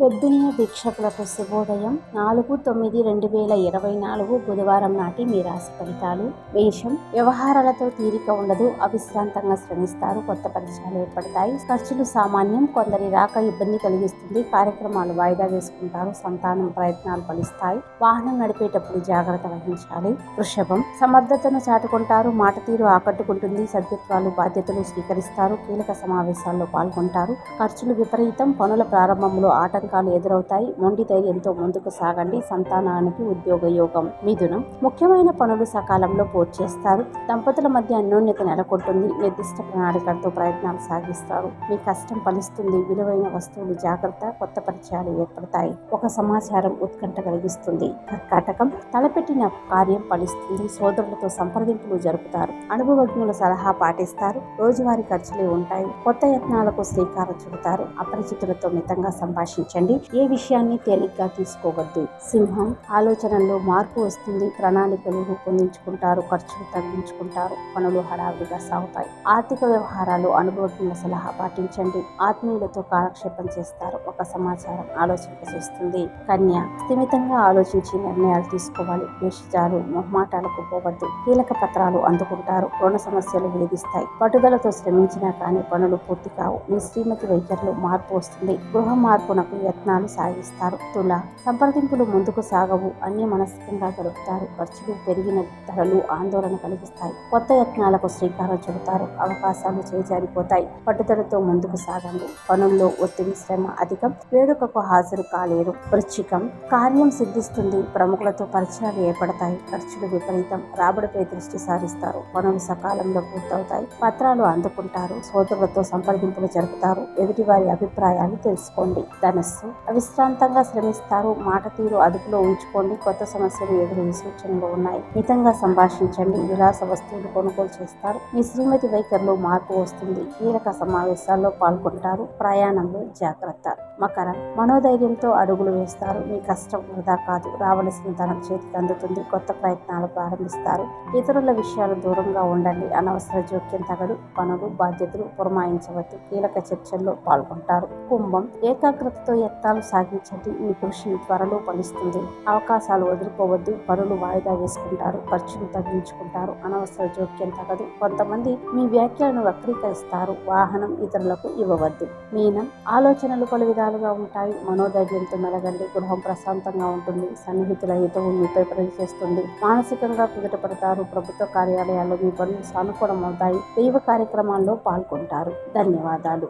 వెబ్బినియ వీక్షకులకు శుభోదయం. నాలుగు తొమ్మిది రెండు వేల ఇరవై నాలుగు బుధవారం నాటి మీ రాశి ఫలితాలు. మేషం వ్యవహారాలతో తీరిక ఉండదు. అవిశ్రాంతంగా శ్రమిస్తారు. కొత్త పరిచయాలు ఏర్పడతాయి. ఖర్చులు సామాన్యం. కొందరి రాక ఇబ్బంది కలిగిస్తుంది. కార్యక్రమాలు వాయిదా వేసుకుంటారు. సంతానం ప్రయత్నాలు ఫలిస్తాయి. వాహనం నడిపేటప్పుడు జాగ్రత్త వహించాలి. వృషభం సమర్థతను చాటుకుంటారు. మాట తీరు ఆకట్టుకుంటుంది. సభ్యత్వాలు బాధ్యతలు స్వీకరిస్తారు. కీలక సమావేశాల్లో పాల్గొంటారు. ఖర్చులు విపరీతం. పనుల ప్రారంభంలో ఆటంకాలు ఎదురవుతాయి. మొండి ధైర్యంతో ముందుకు సాగండి. సంతానానికి ఉద్యోగ యోగం మిథునం. ముఖ్యమైన పనులు సకాలంలో పూర్తి చేస్తారు. దంపతుల మధ్య అన్యోన్యత నెలకొంటుంది. నిర్దిష్ట ప్రణాళికలతో ప్రయత్నాలు సాగిస్తారు. మీ కష్టం ఫలిస్తుంది. విలువైన వస్తువులు జాగ్రత్త కొత్త పరిచయాలు ఏర్పడతాయి. ఒక సమాచారం ఉత్కంఠ కలిగిస్తుంది. కర్కాటకం తలపెట్టిన కార్యం ఫలిస్తుంది. సోదరులతో సంప్రదింపులు జరుపుతారు. అనుభవజ్ఞుల సలహా పాటిస్తారు. రోజువారీ ఖర్చులే ఉంటాయి. కొత్త యత్నాలకు శ్రీకారం చుడతారు. అపరిచితులతో మితంగా సంభాషించండి. ఏ విషయాన్ని తేలిగ్గా తీసుకోవద్దు. సింహం ఆలోచనల్లో మార్పు వస్తుంది. ప్రణాళికలు రూపొందించుకుంటారు. ఖర్చులు తగ్గించుకుంటారు. పనులు హడావిడిగా సాగుతాయి. ఆర్థిక వ్యవహారాలు అనుభవజ్ఞుల సలహా పాటించండి. ఆత్మీయులతో కాలక్షేపం చేస్తారు. ఒక సమాచారం ఆలోచింపజేస్తుంది. కన్య స్థిమితంగా ఆలోచించి నిర్ణయాలు తీసుకోవాలి. వేషజాలు మొహమాటాలకు పోవద్దు. కీలక పత్రాలు అందుకుంటారు. రుణ సమస్యలు వేధిస్తాయి. పట్టుదలతో శ్రమించినా కానీ పనులు పూర్తి కావు. మీ శ్రీమతి వైఖరిలో మార్పు వస్తుంది. గృహ మార్పునకు యత్నాలు సాగిస్తారు. తుల సంప్రదింపులు ముందుకు సాగవు. అన్ని మనస్కంగా గడుపుతారు. ఖర్చులు పెరిగిన ధరలు ఆందోళన కలిగిస్తాయి. కొత్త యత్నాలకు శ్రీకారం చెబుతారు అవకాశాలు చేజారిపోతాయి. పట్టుదలతో ముందుకు సాగండి. పనుల్లో ఒత్తిడి శ్రమ అధికం. వేడుకకు హాజరు కాలేరు. వృశ్చికం కార్యం సిద్ధిస్తుంది. ప్రముఖులతో పరిచయాలు ఏర్పడతాయి. ఖర్చులు విపరీతం. రాబడిపై దృష్టి సారిస్తారు. పనులు సకాలంలో పూర్తవుతాయి. పత్రాలు అందుకుంటారు. సోదరులతో సంప్రదింపులు జరుపుతారు. ఎదుటివారి అభిప్రాయాలు తెలుసుకోండి. ధనస్సు. అవిశ్రాంతంగా శ్రమిస్తారు. మాట తీరు అదుపులో ఉంచుకోండి. కొత్త సమస్యలు ఎదురయ్యే సూచనలు ఉన్నాయి. మితంగా సంభాషించండి. విలాస వస్తువులు కొనుగోలు చేస్తారు. మీ శ్రీమతి వైఖరిలో మార్పు వస్తుంది. కీలక సమావేశాల్లో పాల్గొంటారు. ప్రయాణంలో జాగ్రత్త. మకర. మనోధైర్యంతో అడుగులు వేస్తారు. మీ కష్టం వృధా కాదు. రావలసిన ధనం చేతికి అందుతుంది. కొత్త ప్రయత్నాలు ప్రారంభిస్తారు. ఇతరుల విషయాలు దూరంగా ఉండండి. అనవసర జోక్యం తగదు. పనులు బాధ్యతలు పురమాయించవద్దు. కీలక చర్చల్లో పాల్గొంటారు. కుంభం. ఏకాగ్రతతో యత్నాలు సాగించండి. మీ కృషి త్వరలో ఫలిస్తుంది. అవకాశాలు వదులుకోవద్దు పనులు వాయిదా వేసుకుంటారు. ఖర్చులు తగ్గించుకుంటారు. అనవసర జోక్యం తగదు. కొంతమంది మీ వ్యాఖ్యలను వక్రీకరిస్తారు. వాహనం ఇతరులకు ఇవ్వవద్దు. మీనం. ఆలోచనలు పలు విధాలుగా ఉంటాయి. మనోధైర్యంతో మెలగండి. గృహం ప్రశాంతంగా ఉంటుంది. సన్నిహితుల హితవు మీపై పనిచేస్తుంది మానసికంగా కుదుటపడతారు. ప్రభుత్వ కార్యాలయాల్లో మీ పనులు సానుకూలమవుతాయి. దైవ కార్యక్రమాల్లో పాల్గొంటారు. ధన్యవాదాలు.